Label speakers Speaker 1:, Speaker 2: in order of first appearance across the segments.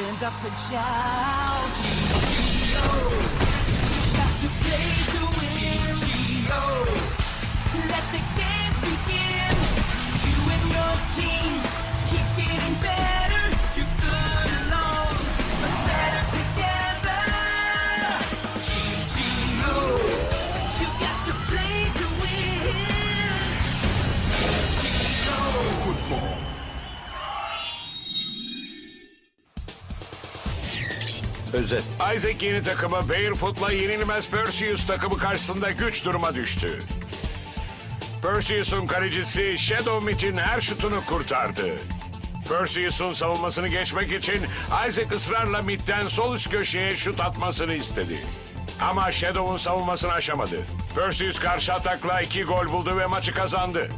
Speaker 1: Stand up and shout. G-G-O. Got to play to win. G-G-O. Let the games begin. You and your team keep getting better.
Speaker 2: Özet.
Speaker 3: Isaac yeni takımı Barefoot'la yenilmez Perseus takımı karşısında güç duruma düştü. Perseus'un kalecisi Shadow Mit'in her şutunu kurtardı. Perseus'un savunmasını geçmek için Isaac ısrarla Mit'ten sol üst köşeye şut atmasını istedi. Ama Shadow'un savunmasını aşamadı. Perseus karşı atakla iki gol buldu ve maçı kazandı.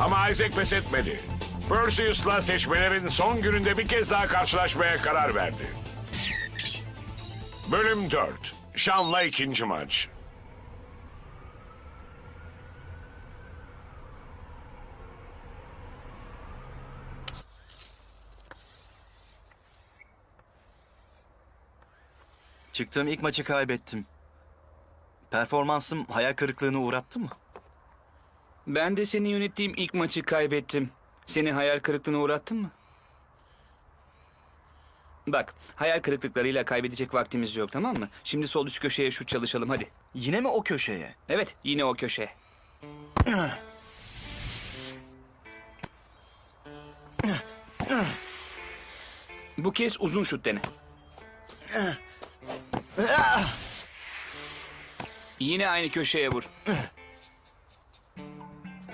Speaker 3: Ama Isaac pes etmedi. Perseus'la seçmelerin son gününde bir kez daha karşılaşmaya karar verdi. Bölüm 4. Şan'la ikinci maç.
Speaker 2: Çıktığım ilk maçı kaybettim. Performansım hayal kırıklığına uğrattı mı?
Speaker 4: Ben de seni yönettiğim ilk maçı kaybettim. Seni hayal kırıklığına uğrattım mı? Bak, hayal kırıklıklarıyla kaybedecek vaktimiz yok tamam mı? Şimdi sol üst köşeye şut çalışalım hadi.
Speaker 2: Yine mi o köşeye?
Speaker 4: Evet, yine o köşe. Bu kez uzun şut dene. Yine aynı köşeye vur.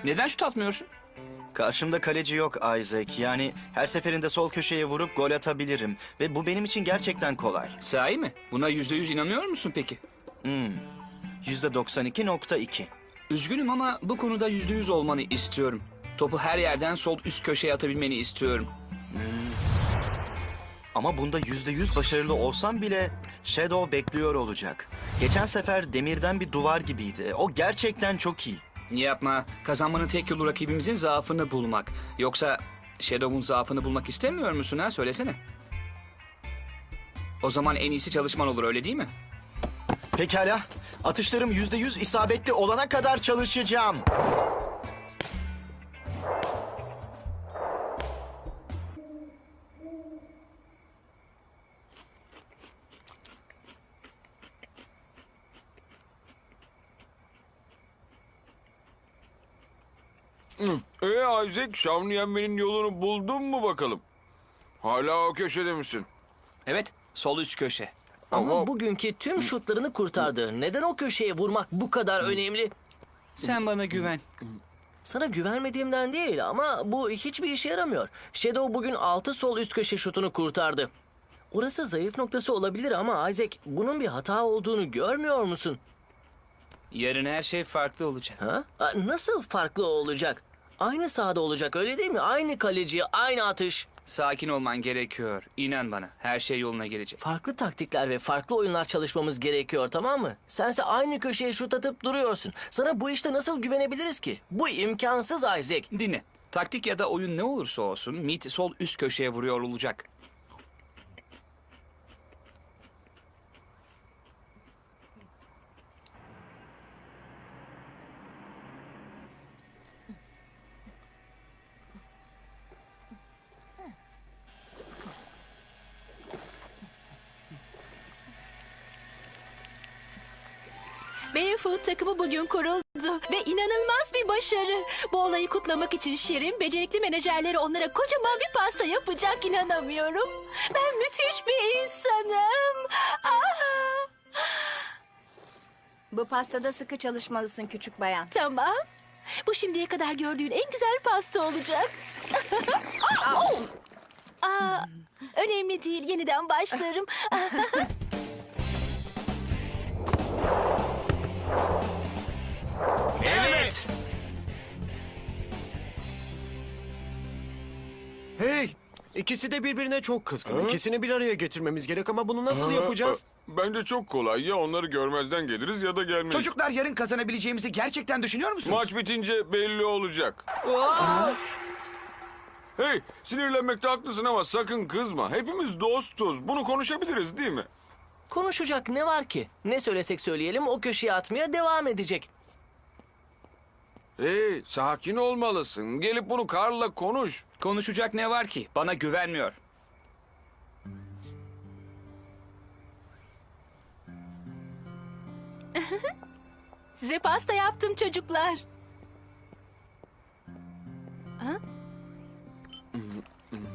Speaker 4: Neden şut atmıyorsun?
Speaker 2: Karşımda kaleci yok Isaac. Yani her seferinde sol köşeye vurup gol atabilirim. Ve bu benim için gerçekten kolay.
Speaker 4: Sahi mi? Buna yüzde yüz inanıyor musun peki?
Speaker 2: %92.2.
Speaker 4: Üzgünüm ama bu konuda yüzde yüz olmanı istiyorum. Topu her yerden sol üst köşeye atabilmeni istiyorum.
Speaker 2: Ama bunda %100 başarılı olsam bile Shadow bekliyor olacak. Geçen sefer demirden bir duvar gibiydi. O gerçekten çok iyi.
Speaker 4: Yapma. Kazanmanın tek yolu rakibimizin zaafını bulmak. Yoksa Shadow'un zaafını bulmak istemiyor musun ha? Söylesene. O zaman en iyisi çalışman olur öyle değil mi?
Speaker 2: Pekala. Atışlarım %100 isabetli olana kadar çalışacağım.
Speaker 5: Ee Isaac, Şavni yenmenin yolunu buldun mu bakalım? Hala o köşede misin?
Speaker 4: Evet. Sol üst köşe.
Speaker 6: Ama
Speaker 5: Ama-
Speaker 6: bugünkü tüm şutlarını kurtardı. Neden o köşeye vurmak bu kadar önemli?
Speaker 4: Sen bana güven.
Speaker 6: Sana güvenmediğimden değil ama bu hiçbir işe yaramıyor. Shadow bugün 6 sol üst köşe şutunu kurtardı. Orası zayıf noktası olabilir ama Isaac bunun bir hata olduğunu görmüyor musun?
Speaker 4: Yarın her şey farklı olacak.
Speaker 6: Ha? Aa, Nasıl farklı olacak? Aynı sahada olacak öyle değil mi? Aynı kaleci, aynı atış.
Speaker 4: Sakin olman gerekiyor. İnan bana. Her şey yoluna gelecek.
Speaker 6: Farklı taktikler ve farklı oyunlar çalışmamız gerekiyor tamam mı? Sense aynı köşeye şut atıp duruyorsun. Sana bu işte nasıl güvenebiliriz ki? Bu imkansız Isaac.
Speaker 4: Dinle. Taktik ya da oyun ne olursa olsun Meat sol üst köşeye vuruyor olacak.
Speaker 7: Barefoot takımı bugün kuruldu ve inanılmaz bir başarı. Bu olayı kutlamak için Şirin, becerikli menajerleri onlara kocaman bir pasta yapacak inanamıyorum. Ben müthiş bir insanım. Ah!
Speaker 8: Bu pastada sıkı çalışmalısın küçük bayan.
Speaker 7: Tamam. Bu şimdiye kadar gördüğün en güzel pasta olacak. Oh! Aa, önemli değil, yeniden başlarım.
Speaker 9: Hey! İkisi de birbirine çok kızgın. İkisini bir araya getirmemiz gerek ama bunu nasıl yapacağız?
Speaker 5: Bence çok kolay. Ya onları görmezden geliriz ya da gelmeyiz.
Speaker 10: Çocuklar yarın kazanabileceğimizi gerçekten düşünüyor musunuz?
Speaker 5: Maç bitince belli olacak. Hey sinirlenmekte haklısın ama sakın kızma. Hepimiz dostuz. Bunu konuşabiliriz değil mi?
Speaker 6: Konuşacak ne var ki? Ne söylesek söyleyelim o köşeye atmaya devam edecek.
Speaker 5: Hey sakin olmalısın. Gelip bunu Karl'la konuş.
Speaker 4: Konuşacak ne var ki? Bana güvenmiyor.
Speaker 7: Size pasta yaptım çocuklar.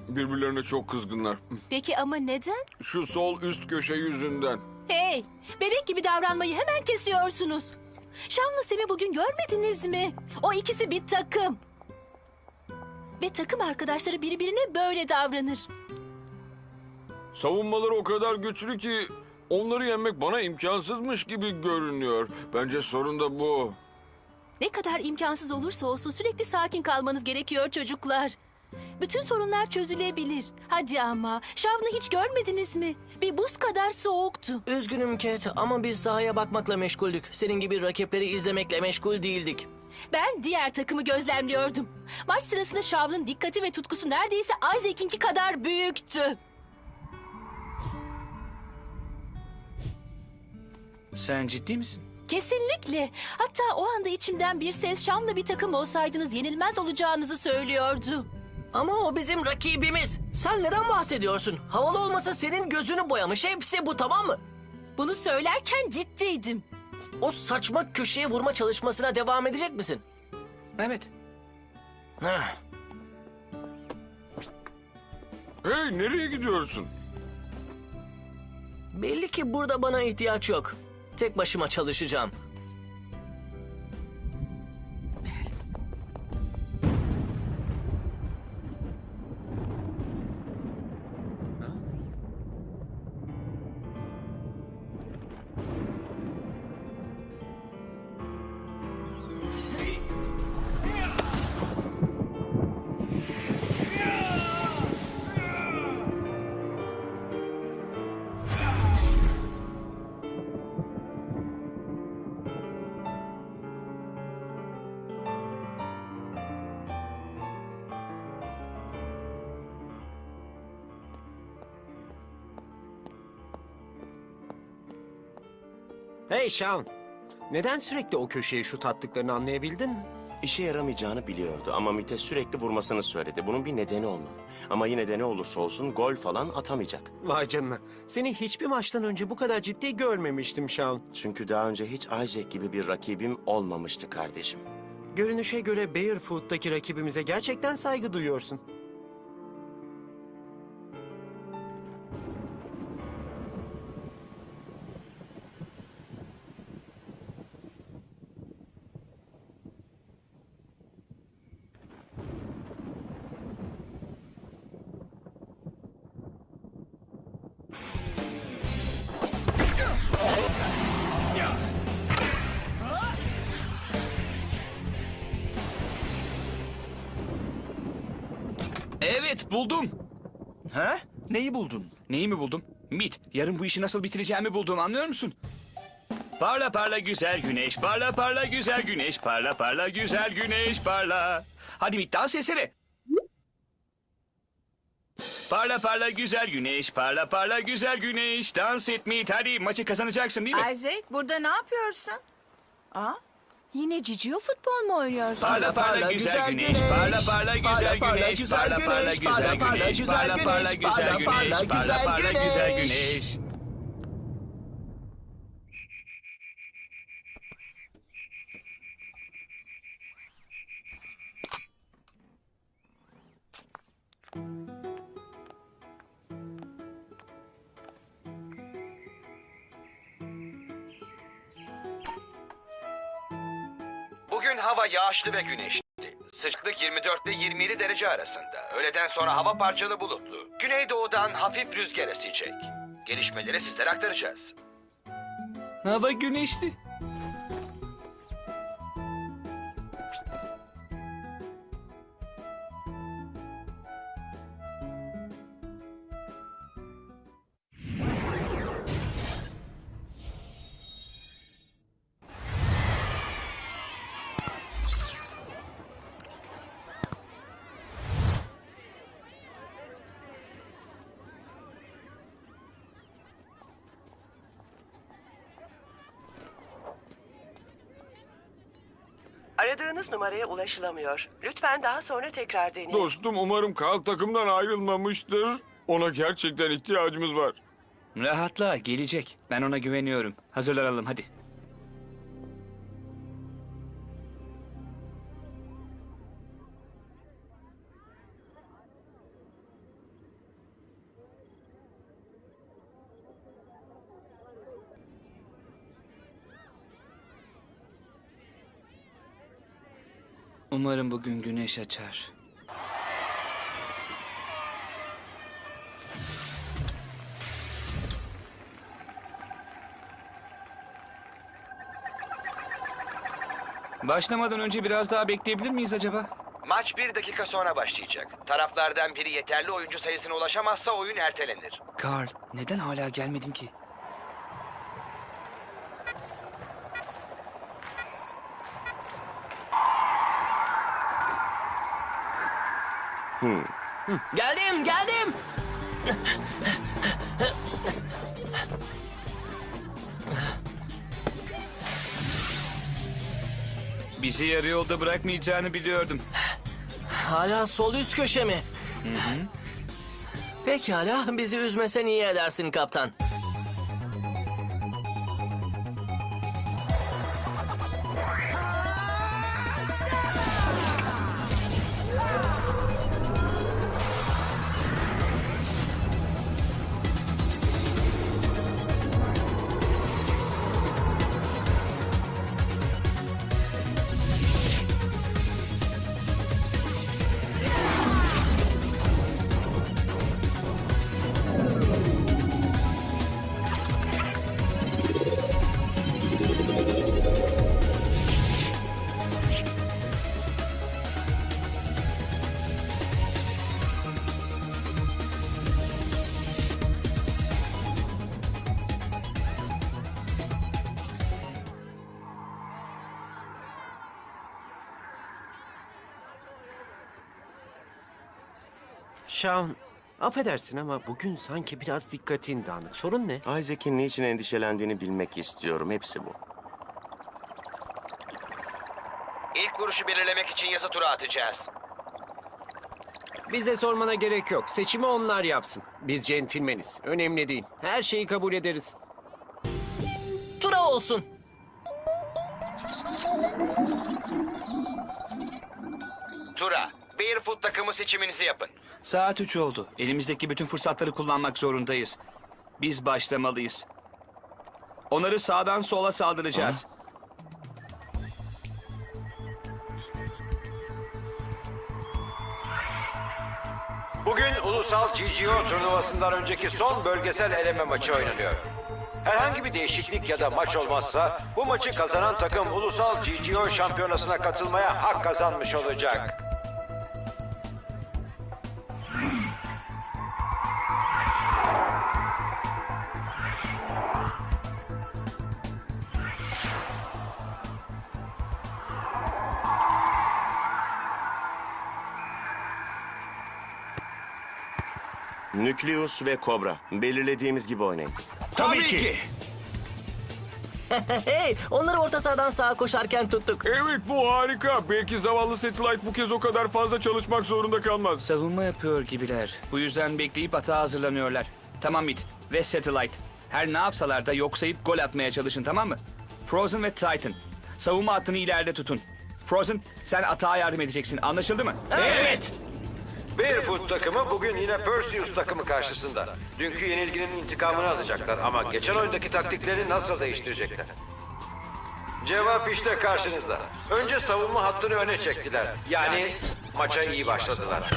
Speaker 5: Birbirlerine çok kızgınlar.
Speaker 7: Peki ama neden?
Speaker 5: Şu sol üst köşe yüzünden.
Speaker 7: Hey, bebek gibi davranmayı hemen kesiyorsunuz. Şam'la Sem'i bugün görmediniz mi? O ikisi bir takım. Ve takım arkadaşları birbirine böyle davranır.
Speaker 5: Savunmaları o kadar güçlü ki onları yenmek bana imkansızmış gibi görünüyor. Bence sorun da bu.
Speaker 7: Ne kadar imkansız olursa olsun sürekli sakin kalmanız gerekiyor çocuklar. Bütün sorunlar çözülebilir. Hadi ama Şav'ını hiç görmediniz mi? Bir buz kadar soğuktu.
Speaker 6: Üzgünüm Cat ama biz sahaya bakmakla meşguldük. Senin gibi rakipleri izlemekle meşgul değildik.
Speaker 7: Ben diğer takımı gözlemliyordum. Maç sırasında Şav'ın dikkati ve tutkusu neredeyse Isaac'inki kadar büyüktü.
Speaker 4: Sen ciddi misin?
Speaker 7: Kesinlikle. Hatta o anda içimden bir ses Şam'la bir takım olsaydınız yenilmez olacağınızı söylüyordu.
Speaker 6: Ama o bizim rakibimiz. Sen neden bahsediyorsun? Havalı olmasa senin gözünü boyamış. Hepsi bu tamam mı?
Speaker 7: Bunu söylerken ciddiydim.
Speaker 6: O saçma köşeye vurma çalışmasına devam edecek misin?
Speaker 4: Evet.
Speaker 6: Heh.
Speaker 5: Hey nereye gidiyorsun?
Speaker 6: Belli ki burada bana ihtiyaç yok. Tek başıma çalışacağım.
Speaker 9: Hey Sean. Neden sürekli o köşeye şut attıklarını anlayabildin mi?
Speaker 10: İşe yaramayacağını biliyordu ama Mite sürekli vurmasını söyledi. Bunun bir nedeni olmalı. Ama yine de ne olursa olsun gol falan atamayacak.
Speaker 9: Vay canına. Seni hiçbir maçtan önce bu kadar ciddi görmemiştim Sean.
Speaker 10: Çünkü daha önce hiç Isaac gibi bir rakibim olmamıştı kardeşim.
Speaker 9: Görünüşe göre Barefoot'taki rakibimize gerçekten saygı duyuyorsun.
Speaker 4: Evet buldum.
Speaker 2: Ha? Neyi buldun?
Speaker 4: Neyi mi buldum? Mit. Yarın bu işi nasıl bitireceğimi buldum anlıyor musun? Parla parla güzel güneş, parla parla güzel güneş, parla parla güzel güneş, parla. Hadi Mit dans etsene. Parla parla güzel güneş, parla parla güzel güneş, dans et Mit. Hadi maçı kazanacaksın değil mi?
Speaker 8: Isaac burada ne yapıyorsun? Aa, yine cicio futbol mu oynuyorsun?
Speaker 4: Parla parla güzel güneş, parla parla güzel güneş, parla parla güzel güneş, parla parla güzel güneş, parla parla güzel güneş.
Speaker 11: Hava yağışlı ve güneşli. Sıcaklık 24 ile 27 derece arasında. Öğleden sonra hava parçalı bulutlu. Güneydoğudan hafif rüzgar esecek. Gelişmeleri sizlere aktaracağız.
Speaker 4: Hava güneşli.
Speaker 12: Aradığınız numaraya ulaşılamıyor. Lütfen daha sonra tekrar deneyin.
Speaker 5: Dostum umarım Karl takımdan ayrılmamıştır. Ona gerçekten ihtiyacımız var.
Speaker 4: Rahatla gelecek. Ben ona güveniyorum. Hazırlanalım hadi. Umarım bugün güneş açar. Başlamadan önce biraz daha bekleyebilir miyiz acaba?
Speaker 11: Maç bir dakika sonra başlayacak. Taraflardan biri yeterli oyuncu sayısına ulaşamazsa oyun ertelenir.
Speaker 4: Carl, neden hala gelmedin ki?
Speaker 6: Geldim, geldim.
Speaker 4: Bizi yarı yolda bırakmayacağını biliyordum.
Speaker 6: Hala sol üst köşe mi? Pekala, bizi üzmesen iyi edersin kaptan.
Speaker 9: Şahan, affedersin ama bugün sanki biraz dikkatin dağınık. Sorun ne?
Speaker 10: Isaac'in niçin endişelendiğini bilmek istiyorum. Hepsi bu.
Speaker 11: İlk vuruşu belirlemek için yasa turu atacağız.
Speaker 9: Bize sormana gerek yok. Seçimi onlar yapsın. Biz centilmeniz. Önemli değil. Her şeyi kabul ederiz.
Speaker 6: Tura olsun.
Speaker 11: Tura, Barefoot takımı seçiminizi yapın.
Speaker 4: Saat 3 oldu. Elimizdeki bütün fırsatları kullanmak zorundayız. Biz başlamalıyız. Onları sağdan sola saldıracağız.
Speaker 13: Bugün Ulusal GGO turnuvasından önceki son bölgesel eleme maçı oynanıyor. Herhangi bir değişiklik ya da maç olmazsa bu maçı kazanan takım Ulusal GGO şampiyonasına katılmaya hak kazanmış olacak.
Speaker 10: Nükleus ve Kobra. Belirlediğimiz gibi oynayın.
Speaker 5: Tabii ki.
Speaker 6: Hey, onları orta sahadan sağa koşarken tuttuk.
Speaker 5: Evet bu harika. Belki zavallı Satellite bu kez o kadar fazla çalışmak zorunda kalmaz.
Speaker 4: Savunma yapıyor gibiler. Bu yüzden bekleyip hata hazırlanıyorlar. Tamam Mid ve Satellite. Her ne yapsalar da yok sayıp gol atmaya çalışın tamam mı? Frozen ve Titan. Savunma hattını ileride tutun. Frozen sen atağa yardım edeceksin anlaşıldı mı?
Speaker 6: Evet.
Speaker 13: Barefoot takımı bugün yine Perseus takımı karşısında. Dünkü yenilginin intikamını alacaklar ama geçen oyundaki taktikleri nasıl değiştirecekler? Cevap işte karşınızda. Önce savunma hattını öne çektiler. Yani maça iyi başladılar.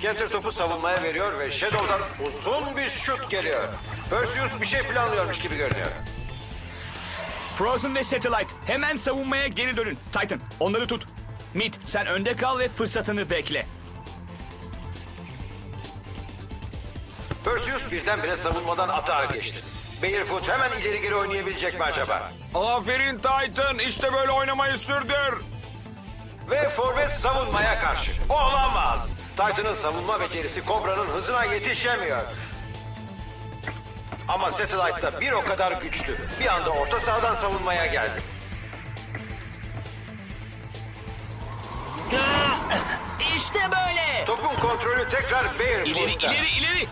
Speaker 13: Kenter topu savunmaya veriyor ve Shadow'dan uzun bir şut geliyor. Perseus bir şey planlıyormuş gibi görünüyor.
Speaker 4: Frozen ve Satellite hemen savunmaya geri dönün. Titan onları tut. Mid sen önde kal ve fırsatını bekle.
Speaker 13: Perseus birdenbire savunmadan atağa geçti. Barefoot hemen ileri geri oynayabilecek mi acaba?
Speaker 5: Aferin Titan. İşte böyle oynamayı sürdür.
Speaker 13: Ve forvet savunmaya karşı. Olamaz. Titan'ın savunma becerisi Cobra'nın hızına yetişemiyor. Ama Satellite da bir o kadar güçlü. Bir anda orta sahadan savunmaya geldi.
Speaker 6: İşte böyle.
Speaker 13: Topun kontrolü tekrar
Speaker 4: İleri,
Speaker 13: Barefoot'ta.
Speaker 4: ileri, ileri.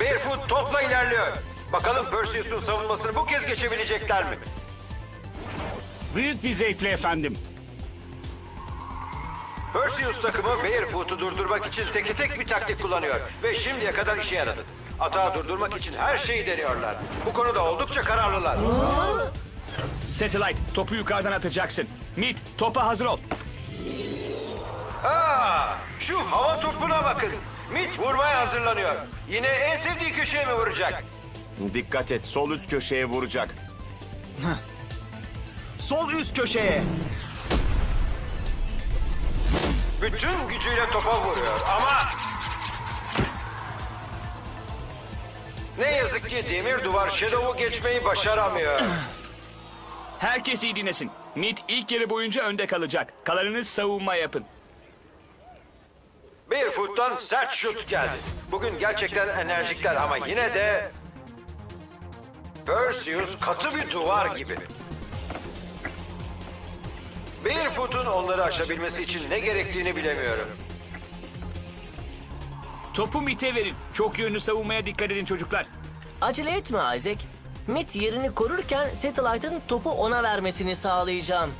Speaker 13: Barefoot topla ilerliyor. Bakalım Perseus'un savunmasını bu kez geçebilecekler mi?
Speaker 14: Büyük bir zevkle efendim.
Speaker 13: Perseus takımı Barefoot'u durdurmak için teki tek bir taktik kullanıyor. Ve şimdiye kadar işe yaradı. Atağı durdurmak için her şeyi deniyorlar. Bu konuda oldukça kararlılar.
Speaker 4: Satellite, topu yukarıdan atacaksın. Mid, topa hazır ol.
Speaker 13: Aa, şu hava topuna bakın. Mit vurmaya hazırlanıyor. Yine en sevdiği köşeye mi vuracak?
Speaker 10: Dikkat et sol üst köşeye vuracak.
Speaker 2: Sol üst köşeye.
Speaker 13: Bütün gücüyle topa vuruyor ama... Ne yazık ki demir duvar Shadow'u geçmeyi başaramıyor.
Speaker 4: Herkes iyi dinlesin. Mid ilk yarı boyunca önde kalacak. Kalanınız savunma yapın.
Speaker 13: Barefoot'tan sert şut geldi. Bugün gerçekten enerjikler ama yine de... Perseus katı bir duvar gibi. Barefoot'un onları aşabilmesi için ne gerektiğini bilemiyorum.
Speaker 4: Topu Mid'e verin. Çok yönlü savunmaya dikkat edin çocuklar.
Speaker 6: Acele etme Isaac. Mit yerini korurken Satellite'ın topu ona vermesini sağlayacağım.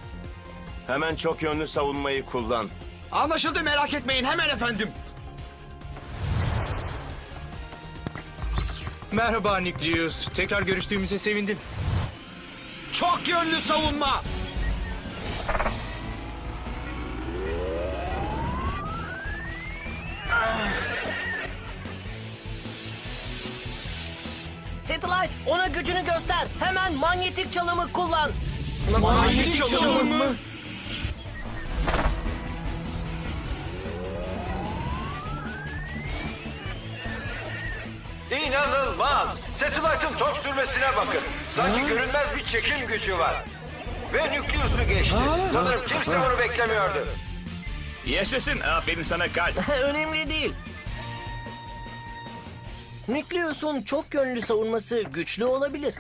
Speaker 10: Hemen çok yönlü savunmayı kullan.
Speaker 2: Anlaşıldı merak etmeyin hemen efendim.
Speaker 15: Merhaba Nükleus. Tekrar görüştüğümüze sevindim.
Speaker 2: Çok yönlü savunma.
Speaker 6: Satellite ona gücünü göster. Hemen manyetik çalımı kullan.
Speaker 15: Manyetik çalım mı?
Speaker 13: İnanılmaz! Satellite'ın top sürmesine bakın. Sanki görünmez bir çekim gücü var. Ve Nükleus'u geçti. Sanırım kimse bunu beklemiyordu.
Speaker 4: Yaşasın. Aferin sana Karl.
Speaker 6: Önemli değil. Nükleus'un çok yönlü savunması güçlü olabilir.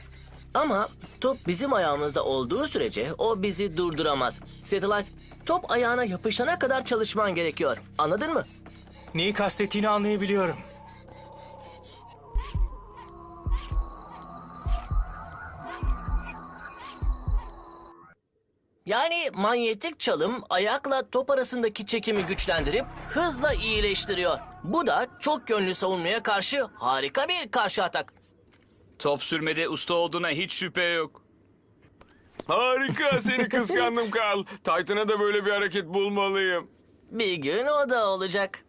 Speaker 6: Ama top bizim ayağımızda olduğu sürece o bizi durduramaz. Satellite, top ayağına yapışana kadar çalışman gerekiyor. Anladın mı?
Speaker 15: Neyi kastettiğini anlayabiliyorum.
Speaker 6: Yani manyetik çalım ayakla top arasındaki çekimi güçlendirip hızla iyileştiriyor. Bu da çok yönlü savunmaya karşı harika bir karşı atak.
Speaker 4: Top sürmede usta olduğuna hiç şüphe yok.
Speaker 5: Harika seni kıskandım Karl. Titan'a da böyle bir hareket bulmalıyım.
Speaker 6: Bir gün o da olacak.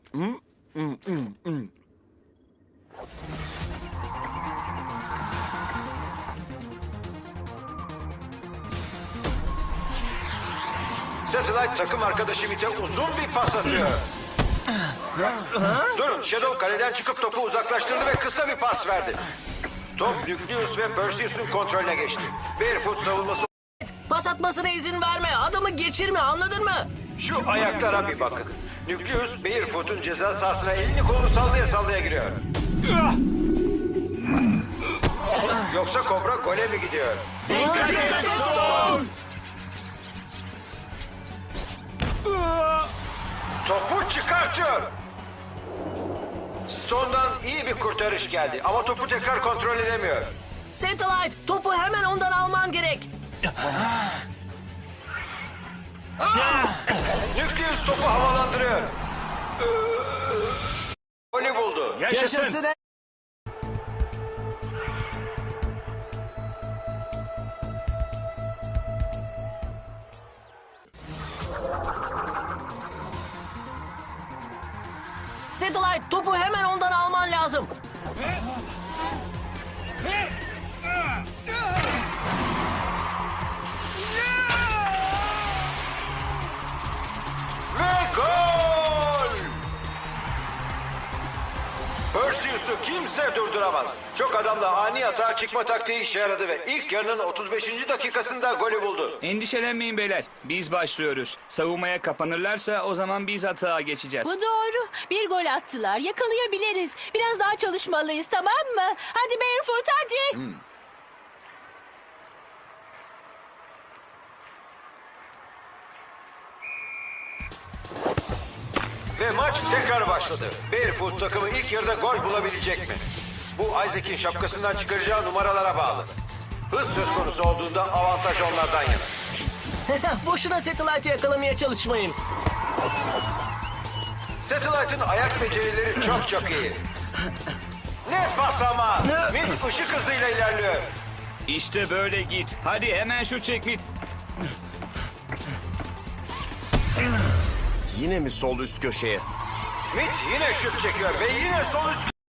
Speaker 13: Satellite takım arkadaşı Mit'e uzun bir pas atıyor. Durun, Shadow kaleden çıkıp topu uzaklaştırdı ve kısa bir pas verdi. Top Nükleus ve Perseus'un kontrolüne geçti. Barefoot savunması
Speaker 6: Pas atmasına izin verme. Adamı geçirme anladın mı?
Speaker 13: Şu ayaklara bir bakın. Nükleus Barefoot'un ceza sahasına elini kolunu sallaya sallaya giriyor. Yoksa Kobra gole mi gidiyor? Topu çıkartıyor. Stone'dan iyi bir kurtarış geldi ama topu tekrar kontrol edemiyor.
Speaker 6: Satellite topu hemen ondan alman gerek.
Speaker 13: Nükleus topu havalandırıyor. Golü buldu.
Speaker 4: Yaşasın.
Speaker 6: Satellite topu hemen ondan alman lazım.
Speaker 13: Perseus'u kimse durduramaz. Çok adamla ani atağa çıkma taktiği işe yaradı ve ilk yarının 35. dakikasında golü buldu.
Speaker 4: Endişelenmeyin beyler. Biz başlıyoruz. Savunmaya kapanırlarsa o zaman biz hata geçeceğiz.
Speaker 7: Bu doğru. Bir gol attılar. Yakalayabiliriz. Biraz daha çalışmalıyız tamam mı? Hadi Barefoot hadi.
Speaker 13: Maç tekrar başladı. Barefoot takımı ilk yarıda gol bulabilecek mi? Bu Isaac'in şapkasından çıkaracağı numaralara bağlı. Hız söz konusu olduğunda avantaj onlardan yana.
Speaker 6: Boşuna Satellite'ı yakalamaya çalışmayın.
Speaker 13: Satellite'ın ayak becerileri çok çok iyi. Ne pas ama! Mit ışık hızıyla ilerliyor.
Speaker 4: İşte böyle git. Hadi hemen şut çek Mit.
Speaker 10: Yine mi sol üst köşeye?
Speaker 13: Mit yine şut çekiyor ve yine sol üst